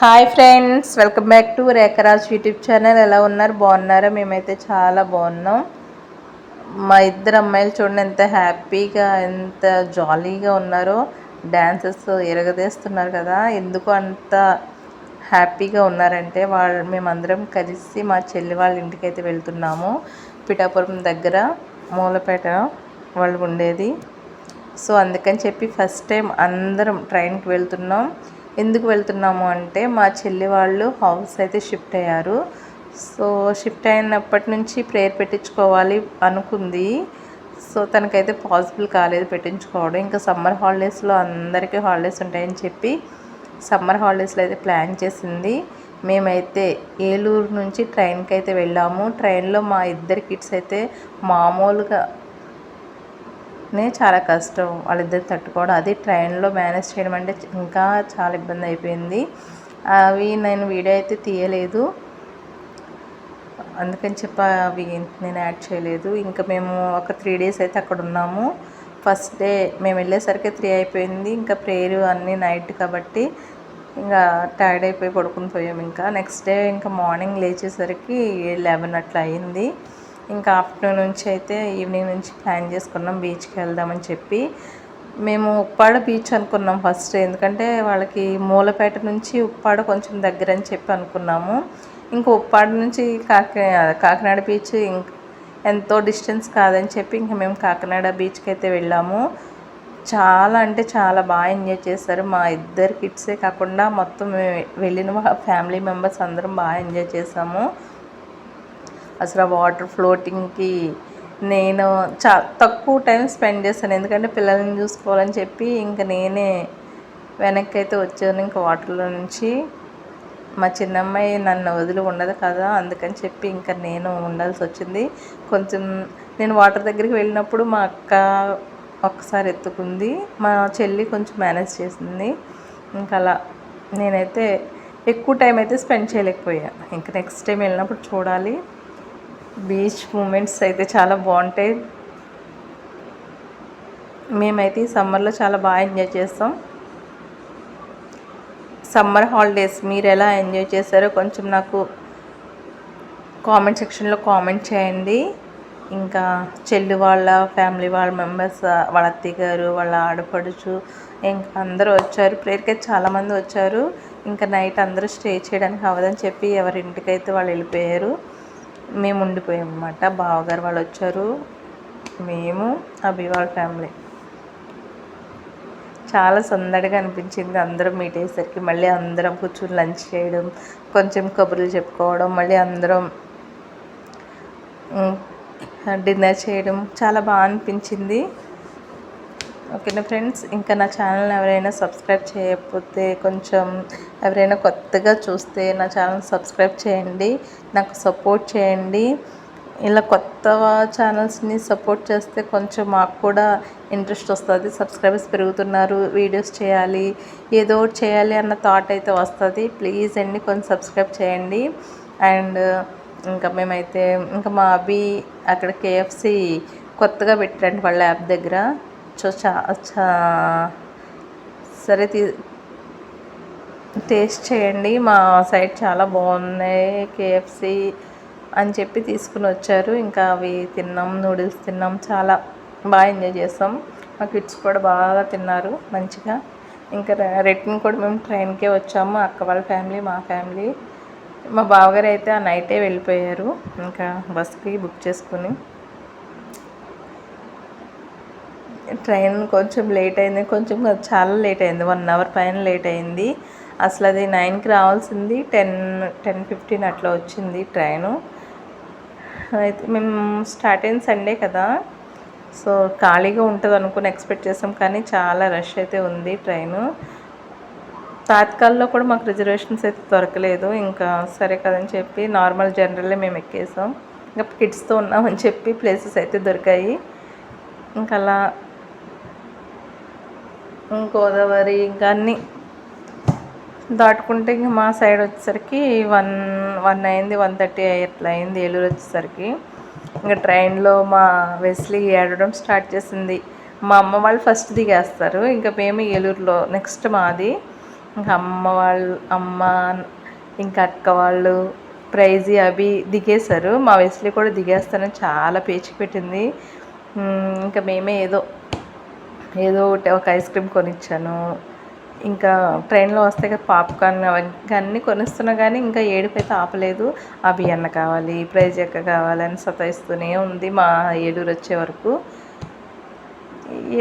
Hi friends welcome back to Rekharaj YouTube channel. ఎలా ఉన్నారు? బాగున్నారా? మేమైతే చాలా బాగున్నాం. మా ఇద్దరు అమ్మాయిలు చూడండి ఎంత హ్యాపీగా ఎంత జాలీగా ఉన్నారో. డ్యాన్సెస్ ఎరగదేస్తున్నారు కదా. ఎందుకు అంత హ్యాపీగా ఉన్నారంటే వాళ్ళు మేమందరం కలిసి మా చెల్లి వాళ్ళ ఇంటికి అయితే వెళ్తున్నాము. పిఠాపురం దగ్గర మూలపేట వాళ్ళు ఉండేది. సో అందుకని చెప్పి ఫస్ట్ టైం అందరం ట్రైన్కి వెళ్తున్నాం. ఎందుకు వెళ్తున్నాము అంటే మా చెల్లి వాళ్ళు హౌస్ అయితే షిఫ్ట్ అయ్యారు. సో షిఫ్ట్ అయినప్పటి నుంచి ప్రేయర్ పెట్టించుకోవాలి అనుకుంది. సో తనకైతే పాసిబుల్ కాలేదు పెట్టించుకోవడం. ఇంకా సమ్మర్ హాలిడేస్లో అందరికీ హాలిడేస్ ఉంటాయని చెప్పి సమ్మర్ హాలిడేస్లో అయితే ప్లాన్ చేసింది. మేమైతే ఏలూరు నుంచి ట్రైన్కి అయితే వెళ్ళాము. ట్రైన్లో మా ఇద్దరు కిడ్స్ అయితే మామూలుగా నే చాలా కష్టం. వాళ్ళిద్దరు తట్టుకోవడం. అది ట్రైన్లో మేనేజ్ చేయడం అంటే ఇంకా చాలా ఇబ్బంది అయిపోయింది. అవి నేను వీడియో అయితే తీయలేదు. అందుకని చెప్పి అవి నేను యాడ్ చేయలేదు. ఇంకా మేము ఒక త్రీ డేస్ అయితే అక్కడ ఉన్నాము. ఫస్ట్ డే మేము వెళ్ళేసరికి త్రీ అయిపోయింది. ఇంకా ప్రేయర్ అన్నీ నైట్ కాబట్టి ఇంకా టైర్డ్ అయిపోయి పడుకుని పోయాము ఇంకా. నెక్స్ట్ డే ఇంకా మార్నింగ్ లేచేసరికి లెవెన్ అట్లా అయింది. ఇంకా ఆఫ్టర్నూన్ నుంచి అయితే ఈవినింగ్ నుంచి ప్లాన్ చేసుకున్నాం బీచ్కి వెళ్దామని చెప్పి. మేము ఉప్పాడ బీచ్ అనుకున్నాం ఫస్ట్ ఎందుకంటే వాళ్ళకి మూలపేట నుంచి ఉప్పాడ కొంచెం దగ్గర అని చెప్పి అనుకున్నాము. ఇంకా ఉప్పాడ నుంచి కాకినాడ కాకినాడ బీచ్ ఎంతో డిస్టెన్స్ కాదని చెప్పి ఇంకా మేము కాకినాడ బీచ్కి అయితే వెళ్ళాము. చాలా అంటే చాలా బాగా ఎంజాయ్ చేశారు. మా ఇద్దరు కిడ్సే కాకుండా మొత్తం మేము వెళ్ళిన ఫ్యామిలీ మెంబర్స్ అందరం బాగా ఎంజాయ్ చేసాము. అసలు ఆ వాటర్ ఫ్లోటింగ్కి నేను చా తక్కువ టైం స్పెండ్ చేశాను ఎందుకంటే పిల్లల్ని చూసుకోవాలని చెప్పి ఇంకా నేనే వెనక్కి అయితే వచ్చాను ఇంకా వాటర్లో నుంచి. మా చిన్నమ్మాయి నన్ను వదిలి ఉండదు కదా అందుకని చెప్పి ఇంకా నేను ఉండాల్సి వచ్చింది. కొంచెం నేను వాటర్ దగ్గరికి వెళ్ళినప్పుడు మా అక్క ఒక్కసారి ఎత్తుకుంది. మా చెల్లి కొంచెం మేనేజ్ చేసింది. ఇంకా అలా నేనైతే ఎక్కువ టైం అయితే స్పెండ్ చేయలేకపోయాను ఇంకా నెక్స్ట్ టైం వెళ్ళినప్పుడు చూడాలి. బీచ్ మూమెంట్స్ అయితే చాలా బాగుంటాయి. మేమైతే ఈ సమ్మర్లో చాలా బాగా ఎంజాయ్ చేస్తాం. సమ్మర్ హాలిడేస్ మీరు ఎలా ఎంజాయ్ చేశారో కొంచెం నాకు కామెంట్ సెక్షన్లో కామెంట్ చేయండి. ఇంకా చెల్లి వాళ్ళ ఫ్యామిలీ వాళ్ళ మెంబర్స్ వాళ్ళ అత్తయ్య గారు వాళ్ళ ఆడపడుచు ఇంకా అందరూ వచ్చారు. ప్రేయర్కి అయితే చాలామంది వచ్చారు. ఇంకా నైట్ అందరూ స్టే చేయడానికి అవ్వదని చెప్పి ఎవరి ఇంటికైతే వాళ్ళు వెళ్ళిపోయారు. మేము ఉండిపోయాం అన్నమాట. బావగారు వాళ్ళు వచ్చారు. మేము అభి వాళ్ళ ఫ్యామిలీ. చాలా సందడిగా అనిపించింది. అందరం మీట్ అయ్యేసరికి మళ్ళీ అందరం కూర్చుని లంచ్ చేయడం కొంచెం కబుర్లు చెప్పుకోవడం మళ్ళీ అందరం డిన్నర్ చేయడం చాలా బాగా అనిపించింది. ఓకేనా ఫ్రెండ్స్ ఇంకా నా ఛానల్ని ఎవరైనా సబ్స్క్రైబ్ చేయకపోతే కొంచెం ఎవరైనా కొత్తగా చూస్తే నా ఛానల్ సబ్స్క్రైబ్ చేయండి నాకు సపోర్ట్ చేయండి. ఇలా కొత్త ఛానల్స్ని సపోర్ట్ చేస్తే కొంచెం మాకు కూడా ఇంట్రెస్ట్ వస్తుంది సబ్స్క్రైబర్స్ పెరుగుతున్నారు వీడియోస్ చేయాలి ఏదో చేయాలి అన్న థాట్ అయితే వస్తుంది. ప్లీజ్ అండి కొంచెం సబ్స్క్రైబ్ చేయండి. అండ్ ఇంకా మేమైతే ఇంకా మా అభి అక్కడ కేఎఫ్సి కొత్తగా పెట్టారండి వాళ్ళ యాప్ దగ్గర. సరే తీ టేస్ట్ చేయండి. మా సైడ్ చాలా బాగున్నాయి కేఎఫ్సి అని చెప్పి తీసుకుని వచ్చారు. ఇంకా అవి తిన్నాం నూడిల్స్ తిన్నాం. చాలా బాగా ఎంజాయ్ చేస్తాం మా కిడ్స్ కూడా బాగా తిన్నారు మంచిగా. ఇంకా రిటర్న్ కూడా మేము ట్రైన్కే వచ్చాము. అక్క వాళ్ళ ఫ్యామిలీ మా ఫ్యామిలీ. మా బావగారు అయితే ఆ నైటే వెళ్ళిపోయారు. ఇంకా బస్కి బుక్ చేసుకుని. ట్రైన్ కొంచెం లేట్ అయింది. కొంచెం చాలా లేట్ అయింది. వన్ అవర్ పైన లేట్ అయింది. అసలు అది నైన్కి రావాల్సింది టెన్ టెన్ ఫిఫ్టీన్ అట్లా వచ్చింది ట్రైను. అయితే మేము స్టార్ట్ అయిన సండే కదా. సో ఖాళీగా ఉంటుంది అనుకుని ఎక్స్పెక్ట్ చేసాం కానీ చాలా రష్ అయితే ఉంది ట్రైను. తాత్కాల్లో కూడా మాకు రిజర్వేషన్స్ అయితే దొరకలేదు. ఇంకా సరే కదని చెప్పి నార్మల్ జనరల్లే మేము ఎక్కేసాం. ఇంకా కిడ్స్తో ఉన్నామని చెప్పి ప్లేసెస్ అయితే దొరికాయి. ఇంకా అలా గోదావరి ఇంకా అన్నీ. దాటుకుంటే ఇంక మా సైడ్ వచ్చేసరికి వన్ వన్ అయింది వన్ థర్టీ అట్లా అయింది ఏలూరు వచ్చేసరికి. ఇంకా ట్రైన్లో మా వెస్లీ ఏడవడం స్టార్ట్ చేసింది. మా అమ్మ వాళ్ళు ఫస్ట్ దిగేస్తారు. ఇంకా మేము ఏలూరులో నెక్స్ట్ మాది. ఇంకా అమ్మ వాళ్ళు అమ్మ ఇంకా అక్క వాళ్ళు ప్రైజ్ అవి దిగేశారు. మా వెస్లీ కూడా దిగేస్తానని చాలా పేచి పెట్టింది. ఇంకా మేమే ఏదో ఏదో ఒకటి ఒక ఐస్ క్రీమ్ కొనిచ్చాను. ఇంకా ట్రైన్లో వస్తే కదా పాప్కార్న్ అవన్నీ కొనిస్తున్నా కానీ ఇంకా ఏడుపైతే ఆపలేదు. అవి అన్న కావాలి ప్రైజ్ ఎక్క కావాలని సతాయిస్తూనే ఉంది మా ఏడూరు వచ్చే వరకు.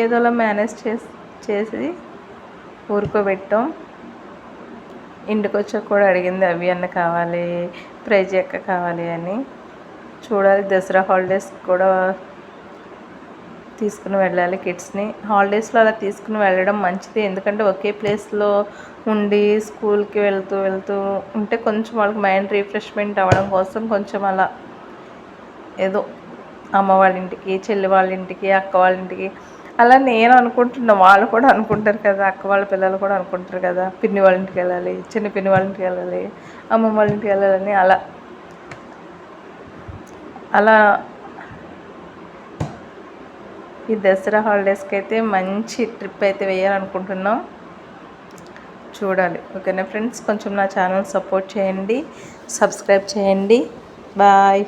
ఏదోలా మేనేజ్ చేసి చేసి ఊరుకోబెట్టాం. ఇంటికి వచ్చాక కూడా అడిగింది అవి అన్న కావాలి ప్రైజ్ ఎక్క కావాలి అని. చూడాలి దసరా హాలిడేస్ కూడా తీసుకుని వెళ్ళాలి కిడ్స్ని. హాలిడేస్లో అలా తీసుకుని వెళ్ళడం మంచిది. ఎందుకంటే ఒకే ప్లేస్లో ఉండి స్కూల్కి వెళ్తూ వెళ్తూ ఉంటే కొంచెం వాళ్ళకి మైండ్ రిఫ్రెష్మెంట్ అవ్వడం కోసం కొంచెం అలా ఏదో అమ్మ వాళ్ళ ఇంటికి చెల్లి వాళ్ళ ఇంటికి అక్క వాళ్ళ ఇంటికి అలా నేను అనుకుంటున్నా. వాళ్ళు కూడా అనుకుంటారు కదా అక్క వాళ్ళ పిల్లలు కూడా అనుకుంటారు కదా పిన్ని వాళ్ళ ఇంటికి వెళ్ళాలి చిన్న పిన్ని వాళ్ళ ఇంటికి వెళ్ళాలి అమ్మమ్మ వాళ్ళ ఇంటికి వెళ్ళాలని అలా అలా ఈ దసరా హాలిడేస్కి అయితే మంచి ట్రిప్ అయితే వేయాలనుకుంటున్నాం. చూడాలి. ఓకేనా ఫ్రెండ్స్? కొంచెం నా ఛానల్ సపోర్ట్ చేయండి. సబ్స్క్రైబ్ చేయండి. బాయ్.